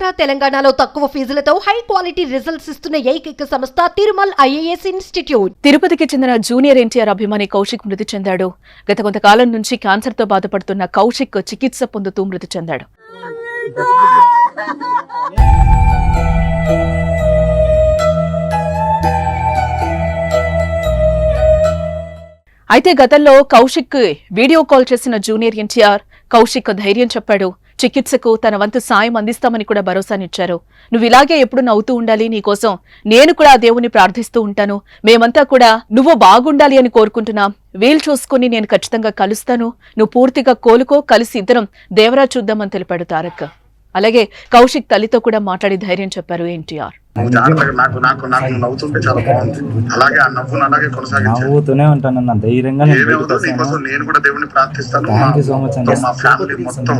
ఆంధ్ర తెలంగాణలో తక్కువ ఫీజులతో high quality results ఇస్తున్న ఏకైక సంస్థ తిరుమల్ ఐఏఎస్ ఇన్స్టిట్యూట్. తిరుపతికి చెందిన జూనియర్ ఎన్టీఆర్ అభిమాని కౌశిక్ మృతి చెందాడు. గత కొంతకాలం నుంచి క్యాన్సర్తో బాధపడుతున్న కౌశిక్ చికిత్స పొందుతూ మృతి చెందాడు. అయితే గతంలో కౌశిక్ వీడియో కాల్ చేసిన జూనియర్ ఎన్టీఆర్ కౌశిక్ ధైర్యం చెప్పాడు. చికిత్సకు తన వంతు సాయం అందిస్తామని కూడా భరోసానిచ్చారు. నువ్వు ఇలాగే ఎప్పుడు నవ్వుతూ ఉండాలి నీకోసం నేను కూడా ఆ దేవుని ప్రార్థిస్తూ ఉంటాను. మేమంతా కూడా నువ్వు బాగుండాలి అని కోరుకుంటున్నాం. వీలు చూసుకుని నేను ఖచ్చితంగా కలుస్తాను. నువ్వు పూర్తిగా కోలుకో కలిసి ఇద్దరం దేవరా చూద్దామని తెలిపాడు తారక్. అలాగే కౌశిక్ తల్లితో కూడా మాట్లాడి ధైర్యం చెప్పారు ఎన్టీఆర్. జాగ్రత్తగా నాకు నాకు నాకు నవ్వుతుంటే చాలా బాగుంది. అలాగే ఆ నవ్వును అలాగే కొనసాగించాను నవ్వుతూనే ఉంటానన్న ధైర్యంగా నేను బయటకు ఏమవుతుందో వస్తాను నీకోసం నేను కూడా దేవుని ప్రార్థిస్తాను. థ్యాంక్ యూ సో మచ్ అండి మా ఫ్యామిలీ మొత్తం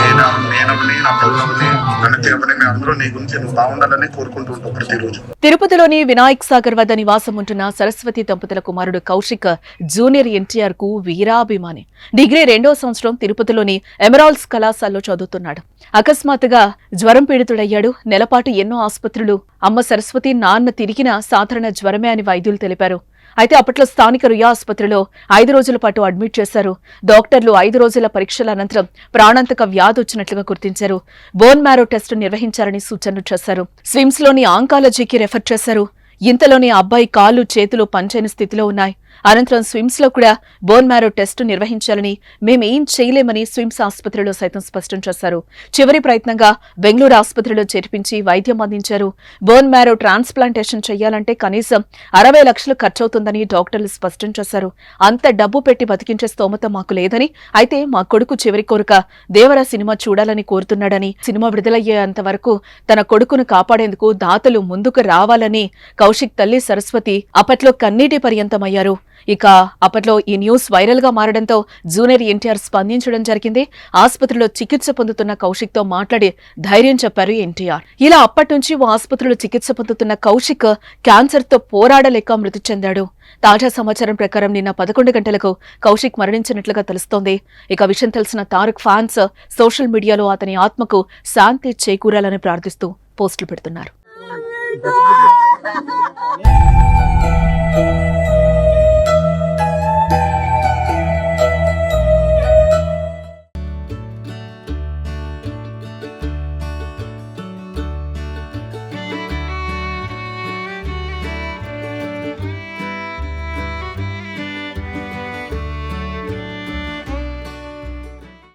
నేను నేనవని నా పిల్లలని నన్ను ఎవరిని మేము అందరూ నీ గురించి నువ్వు బాగుండాలని కోరుకుంటూ ఉంటాం ప్రతిరోజు. తిరుపతిలోని వినాయక్ సాగర్ వద్ద నివాసం ఉంటున్న సరస్వతి దంపతుల కుమారుడు కౌశిక్ జూనియర్ ఎన్టీఆర్కు వీరాభిమాని. డిగ్రీ రెండో సంవత్సరం తిరుపతిలోని ఎమరాల్డ్స్ కళాశాలలో చదువుతున్నాడు. అకస్మాత్తుగా జ్వరం పీడితుడయ్యాడు. నెలపాటు ఎన్నో ఆసుపత్రులు అమ్మ సరస్వతి నాన్న తిరిగిన సాధారణ జ్వరమే అని వైద్యులు తెలిపారు. అయితే అప్పట్లో స్థానిక రుయా ఆసుపత్రిలో ఐదు రోజుల పాటు అడ్మిట్ చేశారు. డాక్టర్లు ఐదు రోజుల పరీక్షల అనంతరం ప్రాణాంతక వ్యాధి వచ్చినట్లుగా గుర్తించారు. బోన్ మ్యారో టెస్ట్ నిర్వహించారని సూచనలు చేశారు. స్విమ్స్లోని ఆంకాలజీకి రెఫర్ చేశారు. ఇంతలోనే ఆ అబ్బాయి కాళ్ళు చేతులు పంచని స్థితిలో ఉన్నాయి. అనంతరం స్విమ్స్లో కూడా బోన్ మ్యారో టెస్టు నిర్వహించాలని మేమేం చేయలేమని స్విమ్స్ ఆసుపత్రిలో సైతం స్పష్టం చేశారు. చివరి ప్రయత్నంగా బెంగళూరు ఆసుపత్రిలో చేర్పించి వైద్యం అందించారు. బోన్ మ్యారో ట్రాన్స్ప్లాంటేషన్ చేయాలంటే కనీసం అరవై లక్షలు ఖర్చవుతుందని డాక్టర్లు స్పష్టం చేశారు. అంత డబ్బు పెట్టి బతికించే స్తోమత మాకు లేదని అయితే మా కొడుకు చివరి కోరిక దేవరా సినిమా చూడాలని కోరుతున్నాడని సినిమా విడుదలయ్యేంత వరకు తన కొడుకును కాపాడేందుకు దాతలు ముందుకు రావాలని కౌశిక్ తల్లి సరస్వతి అప్పట్లో కన్నీటి పర్యంతమయ్యారు. ఇక అప్పట్లో ఈ న్యూస్ వైరల్గా మారడంతో జూనియర్ ఎన్టీఆర్ స్పందించడం జరిగింది. ఆసుపత్రిలో చికిత్స పొందుతున్న కౌశిక్తో మాట్లాడి ధైర్యం చెప్పారు ఎన్టీఆర్. ఇలా అప్పటి నుంచి ఓ ఆసుపత్రిలో చికిత్స పొందుతున్న కౌశిక్ క్యాన్సర్తో పోరాడలేక మృతి చెందాడు. తాజా సమాచారం ప్రకారం నిన్న పదకొండు గంటలకు కౌశిక్ మరణించినట్లుగా తెలుస్తోంది. ఇక విషయం తెలిసిన తారక్ ఫ్యాన్స్ సోషల్ మీడియాలో అతని ఆత్మకు శాంతి చేకూరాలని ప్రార్థిస్తూ పోస్టులు పెడుతున్నారు.